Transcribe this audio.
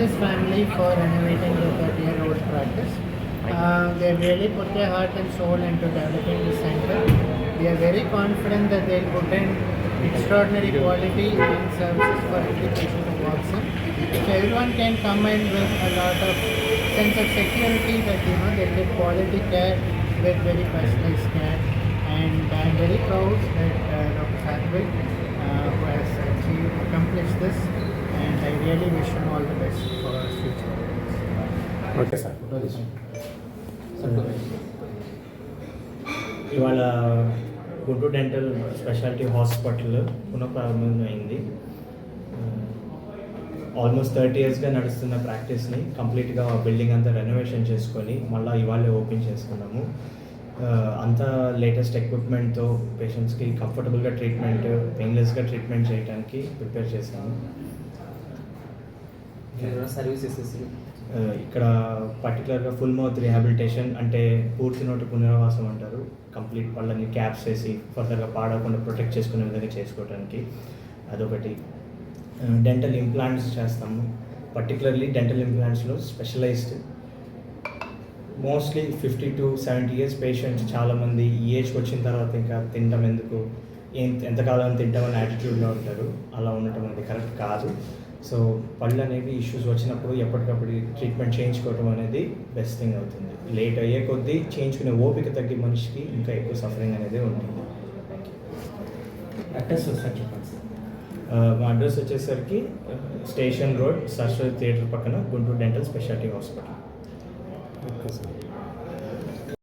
business family for renovating the 30 year old practice. Uh, they really put their heart and soul into developing the center. We are very confident that they'll put in extraordinary quality and services for every patient who walks in. So everyone can come in with a lot of sense of security that you know they'll get quality care with very personalized care. And I'm very proud that uh, Dr. Satvik, uh, who has achieved, accomplished this, him all the best for his future. Okay sir ఇవాళ Guntur dental speciality hospital పునఃప్రారంభమైంది almost thirty ఇయర్స్గా నడుస్తున్న ప్రాక్టీస్ని కంప్లీట్గా building అంతా renovation చేసుకొని మళ్ళీ ఇవాళ open చేసుకున్నాము. అంతా లేటెస్ట్ ఎక్విప్మెంట్తో పేషెంట్స్కి కంఫర్టబుల్గా ట్రీట్మెంట్ పెయిన్లెస్గా ట్రీట్మెంట్ చేయడానికి ప్రిపేర్ చేశాము. సర్వీసెస్ ఇక్కడ పర్టికులర్గా ఫుల్ మౌత్ రిహాబిలిటేషన్ అంటే పూర్తి నోటి పునరావాసం అంటారు. కంప్లీట్ పళ్ళని క్యాప్స్ వేసి ఫర్దర్గా పాడకుండా ప్రొటెక్ట్ చేసుకునే విధంగా చేసుకోవడానికి అదొకటి. డెంటల్ ఇంప్లాంట్స్ చేస్తాము. Particularly dental ఇంప్లాంట్స్లో specialised mostly fifty to seventy years patients చాలామంది ఈ ఏజ్కి వచ్చిన తర్వాత ఇంకా తినడం ఎందుకు? ఏం ఎంతకాలం తింటామని యాటిట్యూడ్లో ఉంటారు. అలా ఉండటం అనేది కరెక్ట్ కాదు. సో పళ్ళు అనేవి ఇష్యూస్ వచ్చినప్పుడు ఎప్పటికప్పుడు ట్రీట్మెంట్ చేయించుకోవడం అనేది బెస్ట్ థింగ్ అవుతుంది. లేట్ అయ్యే కొద్దీ చేయించుకునే ఓపిక తగ్గి మనిషికి ఇంకా ఎక్కువ సఫరింగ్ అనేది ఉంటుంది. అడ్రస్ సార్ చెప్పండి సార్ ఆ, మా అడ్రస్ వచ్చేసరికి స్టేషన్ రోడ్ సరస్వతి థియేటర్ పక్కన Guntur dental speciality hospital okay sir